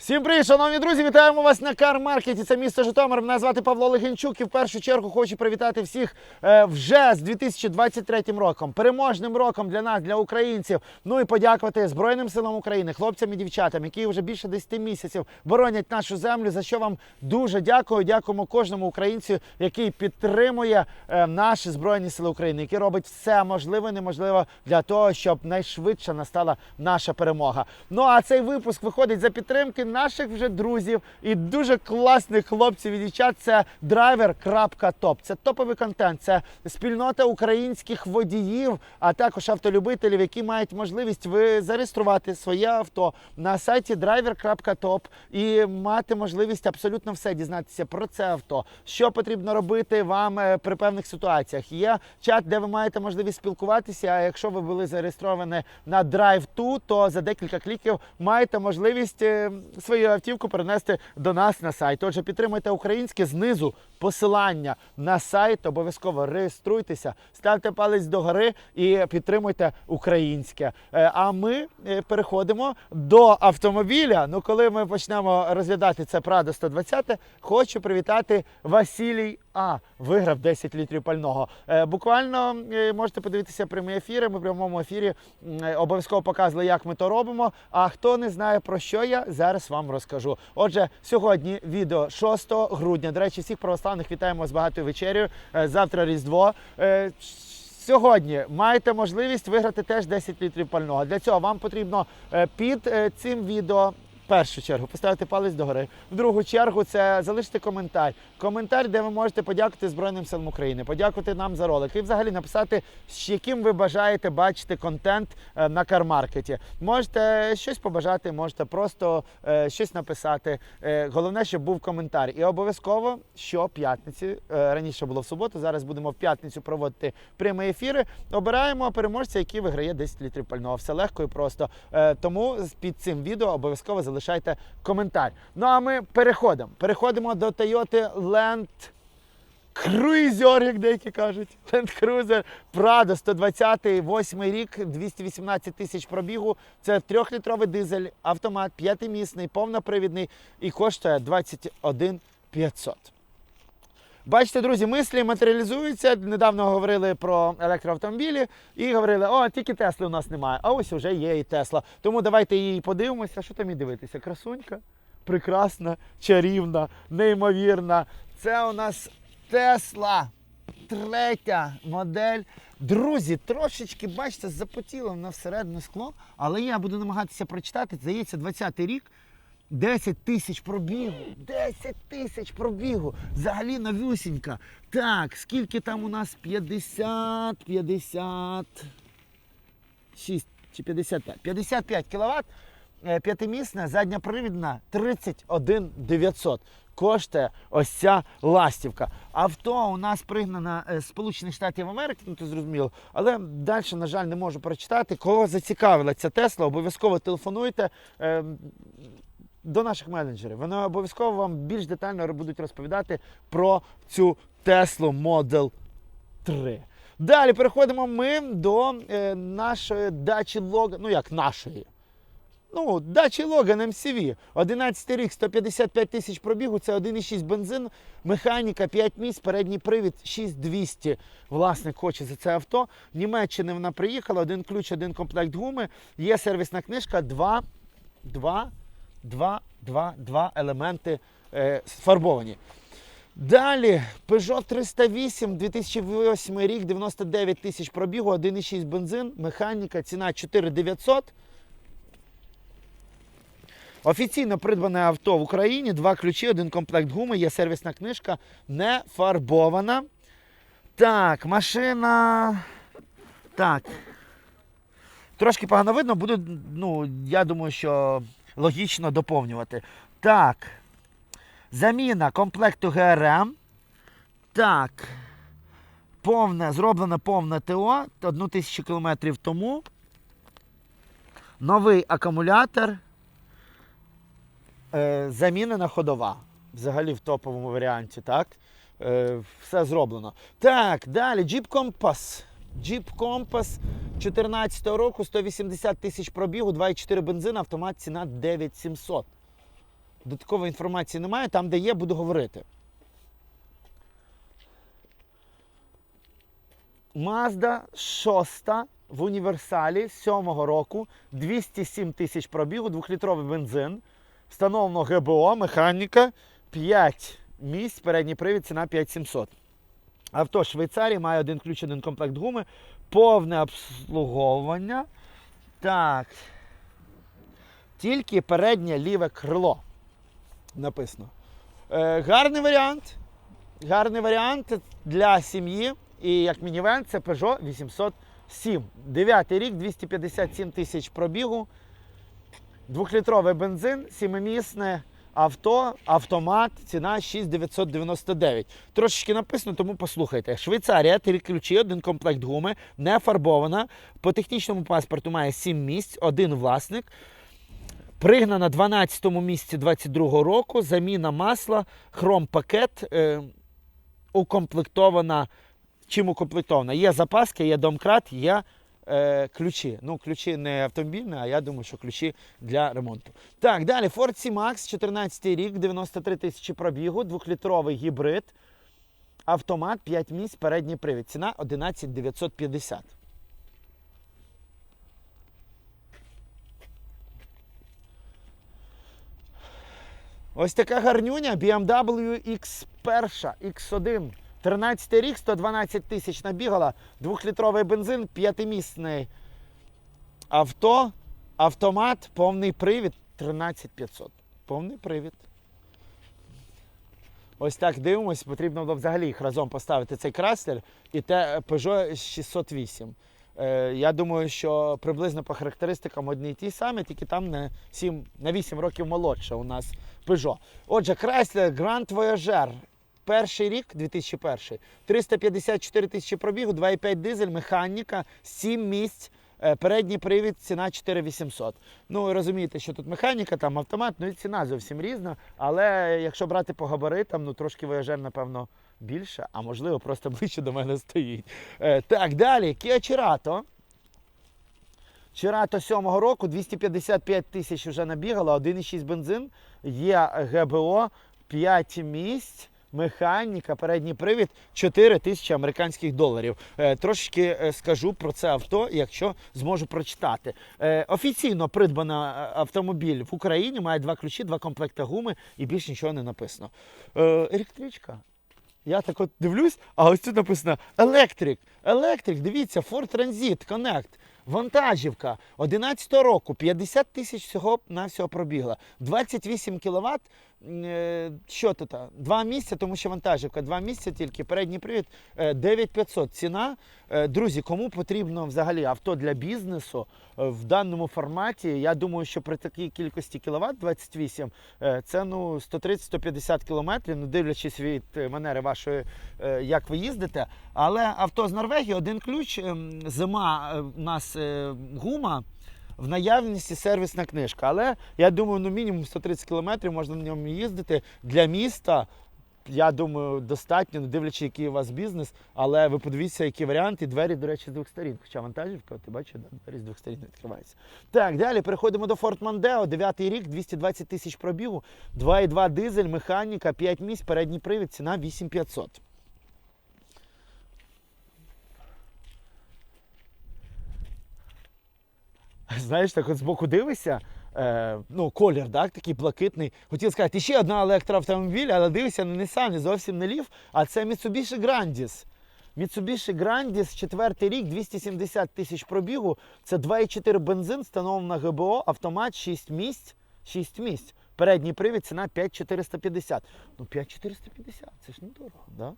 Всім привіт, шановні друзі! Вітаємо вас на Кар-маркеті. Це місто Житомир. Мене звати Павло Легенчук і в першу чергу хочу привітати всіх е, вже з 2023 роком. Переможним роком для нас, для українців. Ну і подякувати Збройним силам України, хлопцям і дівчатам, які вже більше 10 місяців боронять нашу землю. За що вам дуже дякую. Дякуємо кожному українцю, який підтримує е, наші збройні сили України, який робить все можливе неможливе для того, щоб найшвидше настала наша перемога. Ну а цей випуск виходить за підтримки наших вже друзів і дуже класних хлопців і дівчат. Це driver.top. Це топовий контент, це спільнота українських водіїв, а також автолюбителів, які мають можливість ви зареєструвати своє авто на сайті driver.top і мати можливість абсолютно все дізнатися про це авто, що потрібно робити вам е, при певних ситуаціях. Є чат, де ви маєте можливість спілкуватися. А якщо ви були зареєстровані на Drive2, то за декілька кліків маєте можливість е, свою автівку перенести до нас на сайт. Отже, підтримуйте українське знизу посилання на сайт. Обов'язково реєструйтеся, ставте палець догори і підтримуйте українське. Е, А ми е, переходимо до автомобіля. Ну, коли ми почнемо розглядати це Прадо 120, хочу привітати Василій. А виграв 10 літрів пального. Е, буквально можете подивитися прямі ефіри. Ми в прямому ефірі обов'язково показували, як ми то робимо. А хто не знає про що я, зараз вам розкажу. Отже, сьогодні відео 6 грудня. До речі, всіх православних вітаємо з багатою вечерею. Е, Завтра Різдво. Е, Сьогодні маєте можливість виграти теж 10 літрів пального. Для цього вам потрібно е, під цим відео. Першу чергу поставити палець догори. В другу чергу це залишити коментар. Коментар, де ви можете подякувати Збройним силам України, подякувати нам за ролик і взагалі написати, з яким ви бажаєте бачити контент е, на кармаркеті. Можете щось побажати, можете просто е, щось написати. Е, Головне, щоб був коментар. І обов'язково щоп'ятниці, е, раніше було в суботу, зараз будемо в п'ятницю проводити прямі ефіри. Обираємо переможця, який виграє 10 літрів пального. Все легко і просто. Тому під цим відео обов'язково залишайте коментар. Ну а ми переходимо. Переходимо до Toyota Land Cruiser, як деякі кажуть. Land Cruiser Prado 120 8 рік, 218 тисяч пробігу. Це трьохлітровий дизель, автомат, п'ятимісний, повнопривідний і коштує 21 500. Бачите, друзі, мислі матеріалізуються. Недавно говорили про електроавтомобілі і говорили, о, тільки Тесли у нас немає. А ось вже є і Тесла. Тому давайте її подивимося. Що там і дивитися? Красунька, прекрасна, чарівна, неймовірна. Це у нас Тесла. Третя модель. Друзі, трошечки, бачите, запотіло на всередине скло, але я буду намагатися прочитати. Здається, 20-й рік. 10 тисяч пробігу. 10 тисяч пробігу. Взагалі новюсінька. Так, скільки там у нас? 50, 50. 6 чи 55. 55 кВт. П'ятимісна, задньопривідна 31 900. Коштує ось ця ластівка. Авто у нас пригнано з Сполучених Штатів Америки, ну то зрозуміло. Але далі, на жаль, не можу прочитати. Кого зацікавила ця Тесла, обов'язково телефонуйте. До наших менеджерів. Вони обов'язково вам більш детально будуть розповідати про цю Tesla Model 3. Далі переходимо ми до е, нашої дачі Logan, ну як нашої. Ну, дачі Logan MCV. 11 рік, 155 тисяч пробігу, це 1,6 бензин, механіка, 5 місць, передній привід 6200. Власник хоче за це авто. Німеччини вона приїхала, один ключ, один комплект гуми. Є сервісна книжка, 2, 2, два, два, два елементи е, сфарбовані. Далі Peugeot 308, 2008 рік, 99 тисяч пробігу, 1,6 бензин, механіка, ціна 4900. Офіційно придбане авто в Україні, два ключі, один комплект гуми, є сервісна книжка, не фарбована. Так, машина. Так. Трошки погано видно, буду, ну, я думаю, що логічно доповнювати. Так. Заміна комплекту ГРМ. Так. Повне, зроблено повне ТО 1000 км тому. Новий акумулятор. Е, замінена ходова. Взагалі в топовому варіанті, так? Е, все зроблено. Так, далі Jeep Compass. Jeep Compass 14 року, 180 тисяч пробігу, 2,4 бензин, автомат ціна 9700. Додаткової інформації немає. Там, де є, буду говорити. Mazda 6 в універсалі 7-го року, 207 тисяч пробігу, 2-літровий бензин, встановлено ГБО, механіка, 5 місць, передній привід, ціна 5700. Авто Швейцарії має один ключ, один комплект гуми, повне обслуговування. Так. Тільки переднє ліве крило. Написано. Е, гарний варіант. Гарний варіант для сім'ї. І як мінівен, це Peugeot 807. Дев'ятий рік, 257 тисяч пробігу. Двохлітровий бензин, сімимісне авто, автомат, ціна 6999. Трошечки написано, тому послухайте. Швейцарія, три ключі, один комплект гуми, не фарбована. По технічному паспорту має 7 місць, один власник. Пригнана 12 місці 22 року, заміна масла, хром-пакет, е, укомплектована. Чим укомплектована? Є запаски, є домкрат, є е, ключі. Ну, ключі не автомобільні, а я думаю, що ключі для ремонту. Так, далі Ford C-Max, 14 рік, 93 тисячі пробігу, двохлітровий гібрид, автомат, 5 місць, передній привід. Ціна 11 950. Ось така гарнюня BMW X1, X1. 13 рік, 112 тисяч набігала, двохлітровий бензин, п'ятимісний авто, автомат, повний привід 13500. Повний привід. Ось так дивимось, потрібно було взагалі їх разом поставити цей краслер і те Peugeot 608. Е, я думаю, що приблизно по характеристикам одні й ті самі, тільки там на 7, на 8 років молодше у нас Peugeot. Отже, Chrysler Grand Voyager. Перший рік, 2001, 354 тисячі пробігу, 2,5 дизель, механіка, 7 місць, е, передній привід, ціна 4800. Ну, ви розумієте, що тут механіка, там автомат, ну і ціна зовсім різна. Але якщо брати по габаритам, ну трошки Voyager, напевно, більше, а можливо, просто ближче до мене стоїть. Е, так, далі, Kia Cerato. Cerato 7-го року, 255 тисяч вже набігало, 1,6 бензин, є ГБО, 5 місць. Механіка, передній привід 4 тисячі американських доларів. Е, трошечки е, скажу про це авто, якщо зможу прочитати. Е, офіційно придбана автомобіль в Україні, має два ключі, два комплекти гуми і більше нічого не написано. Електричка. Я так от дивлюсь, а ось тут написано електрик. Електрик, дивіться, Ford Transit Connect. Вантажівка 11 року, 50 тисяч всього на всього пробігла. 28 кВт. Що тут? Два місця, тому що вантажівка, два місця тільки. Передній привід е, 9500. Ціна. Е, Друзі, кому потрібно взагалі авто для бізнесу е, в даному форматі? Я думаю, що при такій кількості кіловат 28, е, це ну 130-150 кілометрів, ну дивлячись від е, манери вашої, е, як ви їздите. Але авто з Норвегії, один ключ, ем, зима е, у нас е, гума. В наявності сервісна книжка. Але я думаю, ну мінімум 130 кілометрів можна на ньому їздити для міста. Я думаю, достатньо, не дивлячись, який у вас бізнес. Але ви подивіться, які варіанти. Двері, до речі, з двох сторін. Хоча вантажівка, ти бачиш, двері з двох сторін відкриваються. Так, далі переходимо до Ford Mondeo. 9 рік, 220 тисяч пробігу, 2,2 дизель, механіка, 5 місць, передній привід, ціна 8500. Знаєш, так от збоку дивишся, е, ну, колір, так, такий блакитний. Хотів сказати, ще одна електроавтомобіль, але дивишся на Nissan, зовсім не лів, а це Mitsubishi Grandis. Mitsubishi Grandis, четвертий рік, 270 тисяч пробігу. Це 2,4 бензин, встановлена ГБО, автомат 6 місць. 6 місць. Передній привід, ціна 5450. Ну, 5450, це ж недорого, да?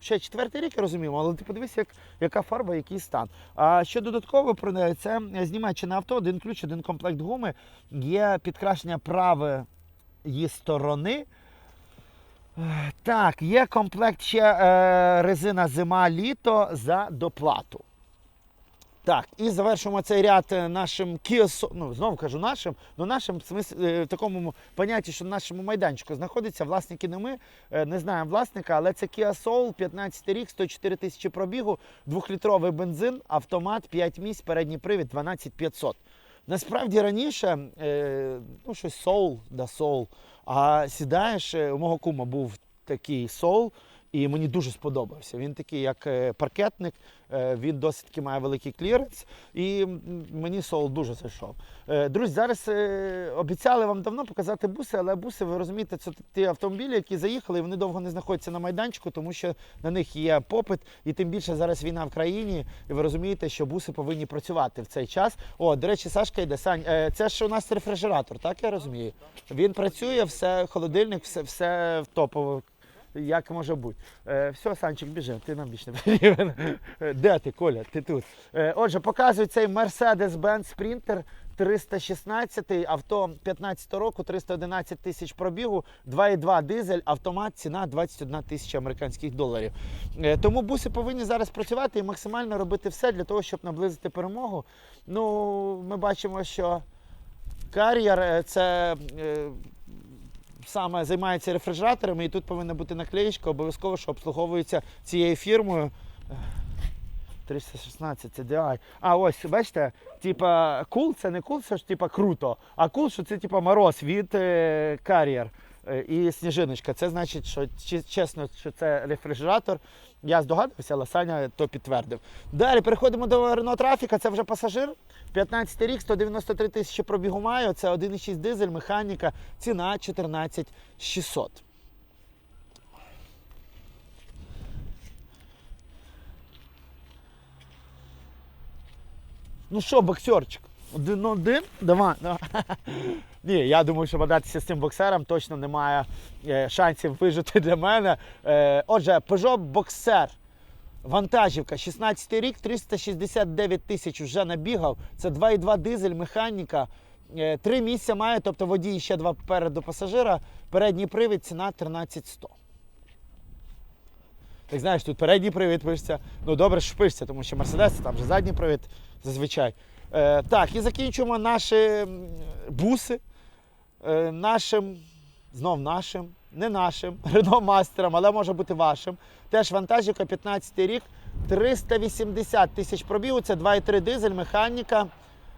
Ще четвертий рік я розумію, але ти подивися, як, яка фарба, який стан. А що додатково про неї, це з Німеччини авто, один ключ, один комплект гуми, є підкрашення правої сторони. Так, є комплект ще е, резина зима-літо за доплату. Так, і завершимо цей ряд е, нашим Kia ну знову кажу нашим, ну нашим в е, в такому понятті, що на нашому майданчику знаходиться. Власники не ми, е, не знаємо власника, але це Kia Soul, 15 рік, 104 тисячі пробігу, двохлітровий бензин, автомат, 5 місць, передній привід, 12500. Насправді раніше, ну щось соул да соул. А сідаєш, у мого кума був такий соул, і мені дуже сподобався. Він такий, як е, паркетник, е, він досить таки має великий кліренс, і мені соул дуже зайшов. Е, Друзі, зараз обіцяли вам давно показати буси, але буси, ви розумієте, це ті автомобілі, які заїхали, і вони довго не знаходяться на майданчику, тому що на них є попит, і тим більше зараз війна в країні, і ви розумієте, що буси повинні працювати в цей час. О, до речі, Сашка йде. Сань, це ж у нас рефрижератор, так я розумію? Він працює, все, холодильник, все, все топово. Як може бути. Е, все, Санчик, біжи, ти нам більше не потрібен. Е, Де ти, Коля? Ти тут. Е, отже, показують цей Mercedes-Benz Sprinter 316 авто 15 року, 311 тисяч пробігу, 2,2 дизель, автомат, ціна 21 тисяча американських доларів. Е, тому буси повинні зараз працювати і максимально робити все для того, щоб наблизити перемогу. Ну, ми бачимо, що кар'єр е, це. Саме займається рефрижераторами, і тут повинна бути наклеїчка, обов'язково, що обслуговується цією фірмою. 316 це. А ось, бачите, типа кул це не кул, це ж типа круто. А кул, що це типа мороз від е, кар'єр е, і сніжиночка. Це значить, що чесно, що це рефрижератор. Я здогадувався, але Саня то підтвердив. Далі переходимо до Renault це вже пасажир. 15 рік, 193 тисячі пробігу маю. Це 1,6 дизель, механіка, ціна 14 600. Ну що, боксерчик? Один-один? Давай. давай. Ні, я думаю, що бодатися з цим боксером точно немає е, шансів вижити для мене. Е, отже, Peugeot Boxer. Вантажівка, 16 рік, 369 тисяч вже набігав. Це 2,2 дизель, механіка. Е, Три місця має, тобто водій ще два попереду пасажира. Передній привід, ціна 13100. Так знаєш, тут передній привід пишеться. Ну добре, що пишеться, тому що Мерседес там вже задній привід зазвичай. Е, так, і закінчуємо наші буси. Е, нашим, знов нашим, не нашим, Renault мастером, але може бути вашим. Теж вантажівка 15 рік, 380 тисяч пробігу, це 2,3 дизель, механіка,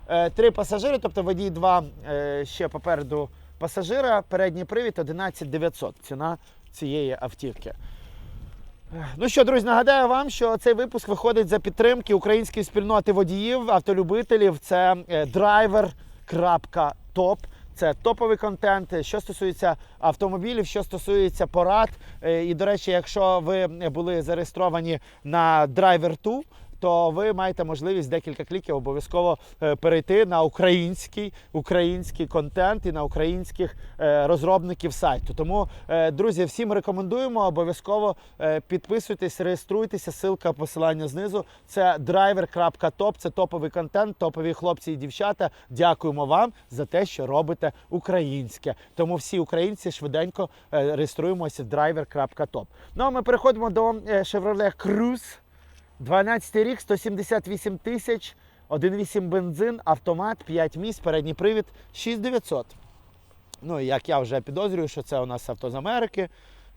е, три пасажири, тобто водій два е, ще попереду пасажира, передній привід 11 900. Ціна цієї автівки. Ну що, друзі, нагадаю вам, що цей випуск виходить за підтримки української спільноти водіїв, автолюбителів. Це е, driver.top. Це топовий контент, що стосується автомобілів, що стосується порад. Е, І, до речі, якщо ви були зареєстровані на Driver 2, то ви маєте можливість декілька кліків обов'язково е, перейти на український, український контент і на українських е, розробників сайту. Тому, е, друзі, всім рекомендуємо обов'язково підписуйтесь, реєструйтеся. Ссылка посилання знизу. Це driver.top, це топовий контент, топові хлопці і дівчата. Дякуємо вам за те, що робите українське. Тому всі українці швиденько реєструємося в driver.top. Ну а ми переходимо до Chevrolet Cruze. 12 рік, 178 тисяч, 1,8 бензин, автомат, 5 місць, передній привід, 6900. Ну, і як я вже підозрюю, що це у нас авто з Америки,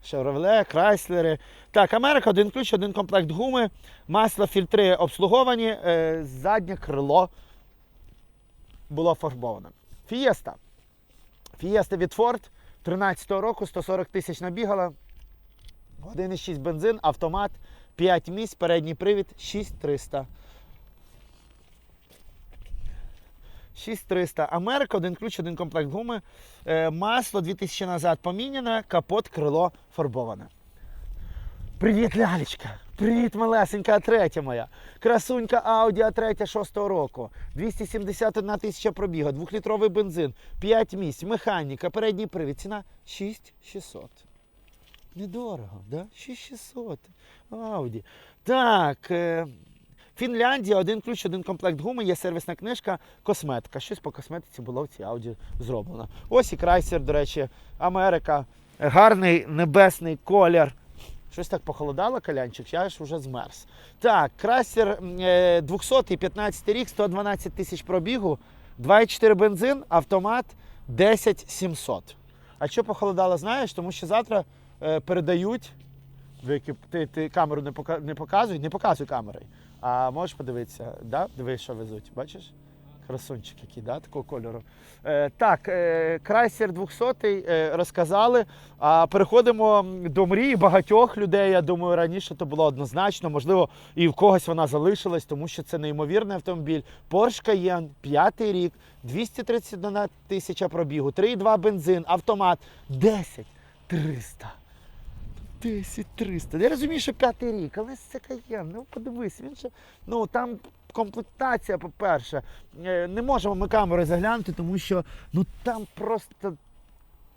Chevrolet, Chrysler. Так, Америка, один ключ, один комплект гуми, масло, фільтри обслуговані, е, заднє крило було фарбоване. Фієста. Фієста від Ford 13-го року, 140 тисяч набігала. 1,6 бензин, автомат, 5 місць, передній привід 6300. 6300. Америка, один ключ, один комплект гуми. Е, масло 2000 назад поміняне, капот, крило фарбоване. Привіт, лялечка! Привіт, малесенька, третя моя. Красунька Audi A3 6 року. 271 тисяча пробігу, двохлітровий бензин, 5 місць, механіка, передній привід. Ціна 6600. Недорого, да? 6600. Ауді. Так. Е, Фінляндія, один ключ, один комплект гуми, є сервісна книжка, косметика. Щось по косметиці було в цій ауді зроблено. Ось і Крайсер, до речі, Америка. Е, Гарний небесний колір. Щось так похолодало, калянчик, я ж вже змерз. Так, Крайсер е, 200 15 рік, 112 тисяч пробігу, 2,4 бензин, автомат 10 700. А що похолодало, знаєш? Тому що завтра е, передають. Ви, ти, ти камеру не, пока, не показуй, не показуй камерою. А можеш подивитися, да? дивись, що везуть, бачиш? Красунчик який, да, такого кольору. Е, так, е, Крайсер 200 е, розказали. А переходимо до мрії багатьох людей. Я думаю, раніше то було однозначно. Можливо, і в когось вона залишилась, тому що це неймовірний автомобіль. Porsche Cayenne, п'ятий рік, 231 тисяча пробігу, 3,2 бензин, автомат, 10 300. 10 300. Я розумію, що п'ятий рік, але це Cayenne, ну подивись, він ще, ну там комплектація, по-перше, Е, не можемо ми камери заглянути, тому що ну там просто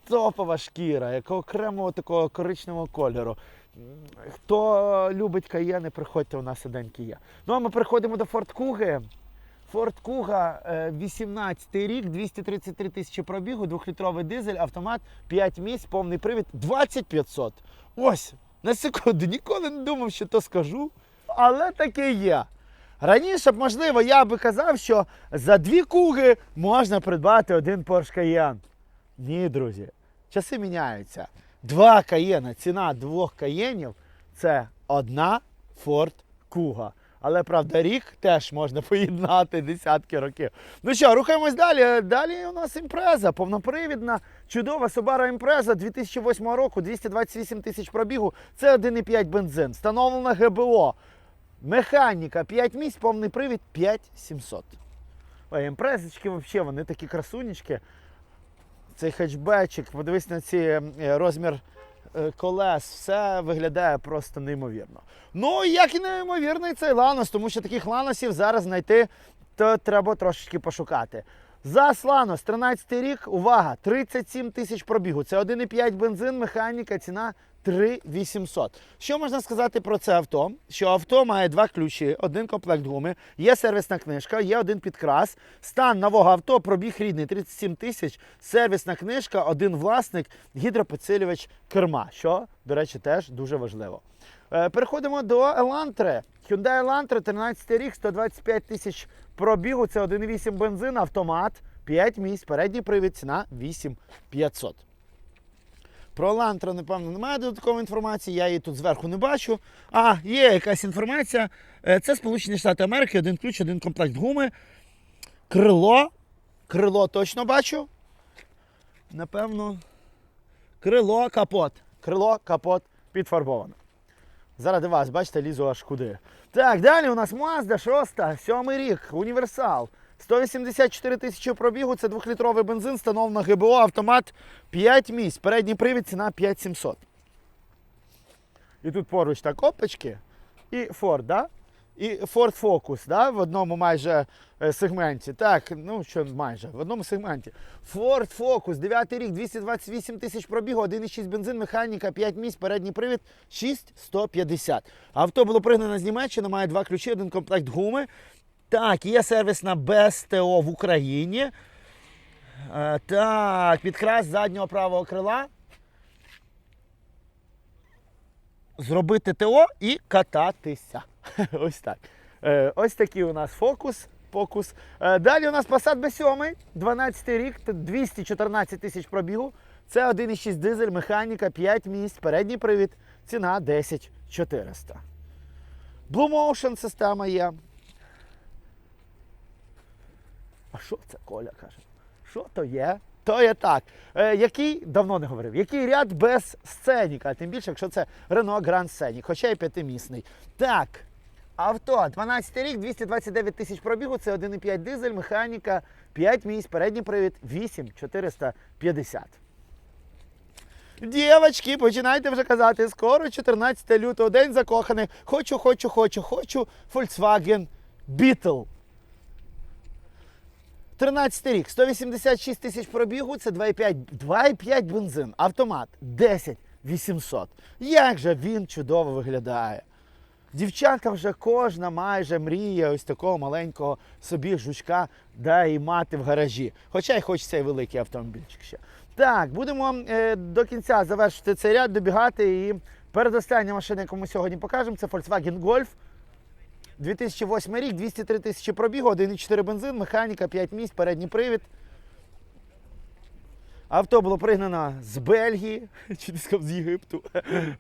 топова шкіра, як окремого такого коричневого кольору. Хто любить каєни, приходьте, у нас один є. Ну а ми переходимо до Ford Kuga. Kuga, е, 18 рік, 233 тисячі пробігу, 2-літровий дизель, автомат, 5 місць, повний привід, 2500. Ось, на секунду, ніколи не думав, що то скажу, але таке є. Раніше б, можливо, я би казав, що за дві куги можна придбати один Porsche Cayenne. Ні, друзі, часи міняються. Два каєна, ціна двох каєнів це одна Ford Kuga. Але правда, рік теж можна поєднати десятки років. Ну що, рухаємось далі. Далі у нас імпреза, повнопривідна, чудова Subaru Impreza 2008 року, 228 тисяч пробігу. Це 1,5 бензин. Встановлена ГБО. Механіка 5 місць, повний привід 5700. Ой, імпрезочки взагалі, вони такі красунечки. Цей хетчбечик, подивись на ці е, розмір колес, все виглядає просто неймовірно. Ну, як і неймовірний цей ланос, тому що таких ланосів зараз знайти то треба трошечки пошукати. ЗАЗ Ланос, 13 рік, увага, 37 тисяч пробігу. Це 1,5 бензин, механіка, ціна 3800. Що можна сказати про це авто? Що авто має два ключі, один комплект гуми, є сервісна книжка, є один підкрас. Стан нового авто, пробіг рідний 37 тисяч, сервісна книжка, один власник, гідропідсилювач керма, що, до речі, теж дуже важливо. Е, Переходимо до Elantra. Hyundai Elantra, 13 рік, 125 тисяч пробігу. Це 1,8 бензин, автомат, 5 місць, передній привід, ціна 8500. Про Elantra, напевно, немає додаткової інформації, я її тут зверху не бачу. А, є якась інформація. Е, Це Сполучені Штати Америки, один ключ, один комплект гуми. Крило. Крило точно бачу. Напевно. Крило, капот. Крило, капот підфарбовано. Заради вас, бачите, лізу аж куди. Так, далі у нас Mazda 6, 7 рік, універсал. 184 тисячі пробігу, це 2-літровий бензин, встановлено ГБО, автомат 5 місць. Передній привід, ціна 5700. І тут поруч так опачки. І Ford, да? І Ford Focus, да? в одному майже е, сегменті. Так, ну що майже, в одному сегменті. Ford Focus, 9 рік, 228 тисяч пробігу, 1,6 бензин, механіка, 5 місць, передній привід 6150. Авто було пригнано з Німеччини, має два ключі, один комплект гуми. Так, є сервісна без ТО в Україні. Е, так, підкрас заднього правого крила. Зробити ТО і кататися. Ось так. Е, ось такий у нас фокус. Фокус. Е, далі у нас Passat B7, 12 рік, 214 тисяч пробігу. Це 1,6 дизель, механіка, 5 місць, передній привід, ціна 10 400. Blue Motion система є. А що це Коля каже? Що то є? То є так. Е, який давно не говорив, який ряд без сценіка, тим більше, якщо це Renault Grand Scenic, хоча й п'ятимісний. Так, авто, 12 рік, 229 тисяч пробігу, це 1,5 дизель, механіка, 5 місць, передній привід 8450. Дівочки, починайте вже казати, скоро 14 лютого, день закоханий. Хочу, хочу, хочу, хочу Volkswagen Beetle. 13 рік, 186 тисяч пробігу, це 2,5 2,5 бензин, автомат 10 800. Як же він чудово виглядає. Дівчатка вже кожна майже мріє ось такого маленького собі жучка да мати в гаражі. Хоча й хочеться і великий автомобільчик ще. Так, будемо е, до кінця завершити цей ряд, добігати. І передостання машина, яку ми сьогодні покажемо, це Volkswagen Golf. 2008 рік, 203 тисячі пробігу, 1,4 бензин, механіка, 5 місць, передній привід. Авто було пригнано з Бельгії, чи сказав з Єгипту.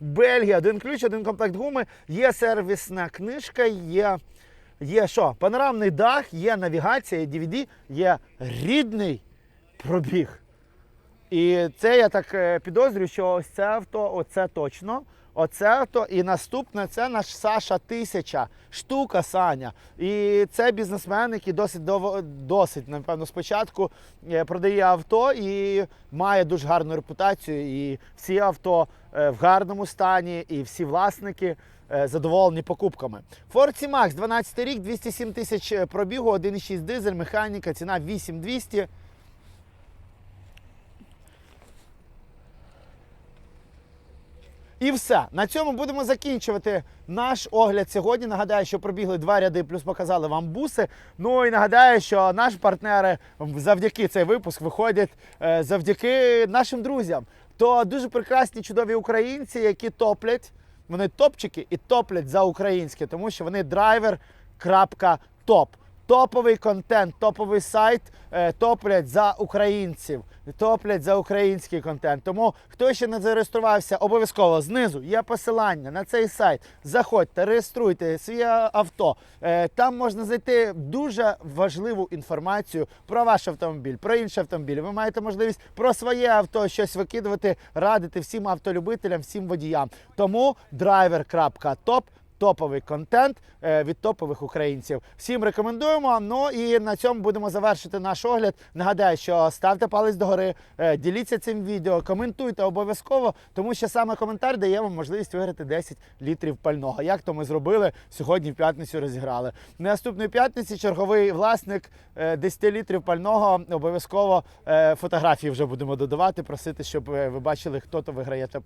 Бельгія, один ключ, один комплект гуми, є сервісна книжка, є є що? Панорамний дах, є навігація, є DVD, є рідний пробіг. І це я так е, підозрюю, що ось це авто, оце точно. Оце авто. І наступне це наш Саша Тисяча. Штука Саня. І це бізнесмен, який досить досить, напевно, спочатку е, продає авто і має дуже гарну репутацію. І всі авто е, в гарному стані, і всі власники е, задоволені покупками. Ford C-Max, 12 рік, 207 тисяч пробігу, 1,6 дизель, механіка, ціна 8200. І все. На цьому будемо закінчувати наш огляд сьогодні. Нагадаю, що пробігли два ряди, плюс показали вам буси. Ну і нагадаю, що наші партнери завдяки цей випуск виходять е, завдяки нашим друзям. То дуже прекрасні чудові українці, які топлять. Вони топчики і топлять за українське, тому що вони драйвер.топ. Топовий контент, топовий сайт е, топлять за українців, топлять за український контент. Тому хто ще не зареєструвався, обов'язково знизу є посилання на цей сайт. Заходьте, реєструйте своє авто. Е, Там можна знайти дуже важливу інформацію про ваш автомобіль, про інші автомобілі. Ви маєте можливість про своє авто щось викидувати, радити всім автолюбителям, всім водіям. Тому driver.top топовий контент е, від топових українців. Всім рекомендуємо. Ну і на цьому будемо завершити наш огляд. Нагадаю, що ставте палець догори, е, діліться цим відео, коментуйте обов'язково, тому що саме коментар дає вам можливість виграти 10 літрів пального. Як то ми зробили сьогодні в п'ятницю розіграли. Наступної п'ятниці черговий власник е, 10 літрів пального обов'язково е, фотографії вже будемо додавати, просити, щоб е, ви бачили, хто то виграє те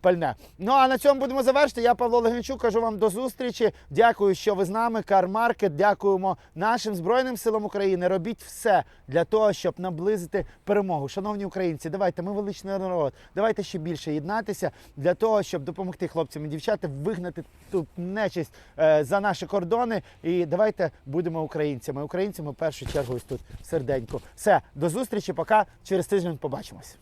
пальне. Ну а на цьому будемо завершити. Я Павло Легенчук, кажу вам до зустрічі. Дякую, що ви з нами. Кармаркет. Дякуємо нашим збройним силам України. Робіть все для того, щоб наблизити перемогу. Шановні українці, давайте ми величний народ. Давайте ще більше єднатися для того, щоб допомогти хлопцям і дівчатам вигнати ту нечисть е, за наші кордони. І давайте будемо українцями. Українцями в першу чергу ось тут серденько. Все, до зустрічі. Пока через тиждень побачимось.